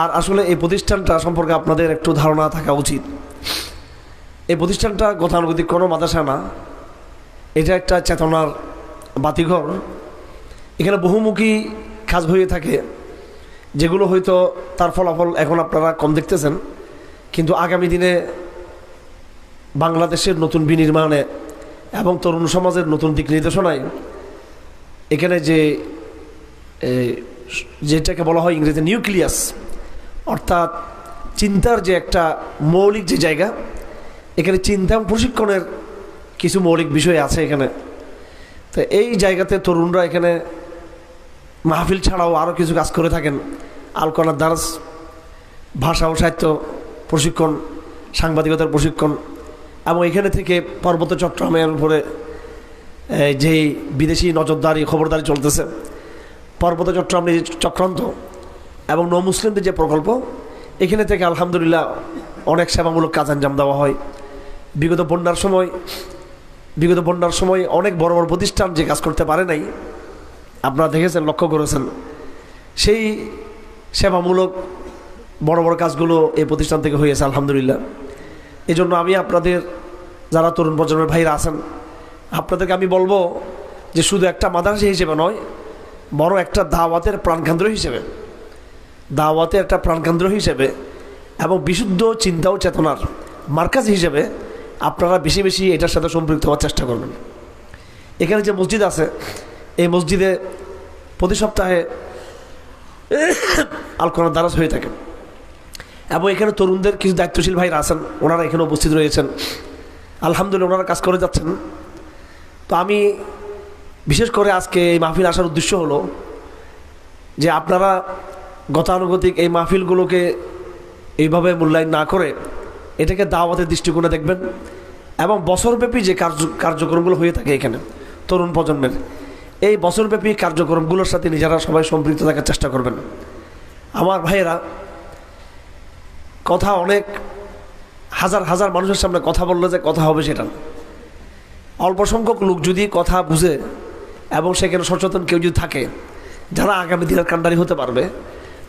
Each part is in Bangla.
আর আসলে এই প্রতিষ্ঠানটা সম্পর্কে আপনাদের একটু ধারণা থাকা উচিত। এই প্রতিষ্ঠানটা গতানুগতিক কোনো মাদ্রাসা না। এটা একটা চেতনার বাতিঘর। এখানে বহুমুখী কাজ হয়ে থাকে, যেগুলো হয়তো তার ফলাফল এখন আপনারা কম দেখতেছেন। কিন্তু আগামী দিনে বাংলাদেশের নতুন বিনির্মাণে এবং তরুণ সমাজের নতুন দিক নির্দেশনায় এখানে যে যেটাকে বলা হয় ইংরেজি নিউক্লিয়াস অর্থাৎ চিন্তার যে একটা মৌলিক যে জায়গা, এখানে চিন্তা প্রশিক্ষণের কিছু মৌলিক বিষয় আছে এখানে। তো এই জায়গাতে তরুণরা এখানে মাহফিল ছাড়াও আরও কিছু কাজ করে থাকেন। আলকোনার দারাস, ভাষা ও সাহিত্য প্রশিক্ষণ, সাংবাদিকতার প্রশিক্ষণ, এবং এখানে থেকে পার্বত্য চট্টগ্রামের উপরে যেই বিদেশি নজরদারি, খবরদারি চলতেছে পার্বত্য চট্টগ্রামের চক্রান্ত এবং ন মুসলিমদের যে প্রকল্প, এখানে থেকে আলহামদুলিল্লাহ অনেক সেবামূলক কাজ আঞ্জাম দেওয়া হয়। বিগত বন্যার সময়, বিগত বন্যার সময় অনেক বড় বড় প্রতিষ্ঠান যে কাজ করতে পারে নাই, আপনারা দেখেছেন, লক্ষ্য করেছেন। সেই সেবামূলক বড় বড় কাজগুলো এই প্রতিষ্ঠান থেকে হয়েছে, আলহামদুলিল্লাহ। এই জন্য আমি আপনাদের, যারা তরুণ প্রজন্মের ভাইরা আছেন, আপনাদেরকে আমি বলব যে শুধু একটা মাদ্রাসা হিসেবে নয়, বড় একটা দাওয়াতের প্রাণকেন্দ্র হিসেবে দাওয়াতের একটা প্রাণকেন্দ্র হিসেবে এবং বিশুদ্ধ চিন্তা ও চেতনার মার্কাজ হিসেবে আপনারা বেশি বেশি এটার সাথে সম্পৃক্ত হওয়ার চেষ্টা করবেন। এখানে যে মসজিদ আছে, এই মসজিদে প্রতি সপ্তাহে আলকোনার দ্বারাজ হয়ে থাকে। এবং এখানে তরুণদের কিছু দায়িত্বশীল ভাইরা আছেন, ওনারা এখানে উপস্থিত রয়েছেন। আলহামদুলিল্লাহ, ওনারা কাজ করে যাচ্ছেন। তো আমি বিশেষ করে আজকে এই মাহফিল আসার উদ্দেশ্য হলো যে আপনারা গতানুগতিক এই মাহফিলগুলোকে এইভাবে মূল্যায়ন না করে এটাকে দাওয়াতের দৃষ্টিকোণে দেখবেন এবং বছরব্যাপী যে কার্য, কার্যক্রমগুলো হয়ে থাকে এখানে তরুণ প্রজন্মের, এই বছরব্যাপী কার্যক্রমগুলোর সাথে নিজেরা সবাই সম্পৃক্ত থাকার চেষ্টা করবেন। আমার ভাইয়েরা, কথা অনেক, হাজার হাজার মানুষের সামনে কথা বললে যে কথা হবে সেটা অল্প সংখ্যক লোক যদি কথা বুঝে এবং সেখানে সচেতন কেউ যদি থাকে, যারা আগামী দিনের কান্ডারি হতে পারবে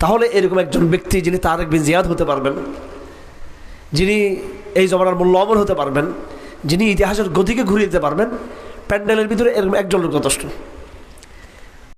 তাহলে এরকম একজন ব্যক্তি যিনি তার একদিন জিয়াদ হতে পারবেন, যিনি এই জমানার মূল্য অমর হতে পারবেন, যিনি ইতিহাসের গতিকে ঘুরিয়ে দিতে পারবেন, প্যান্ডেলের ভিতরে এরকম একজন লোক যথেষ্ট।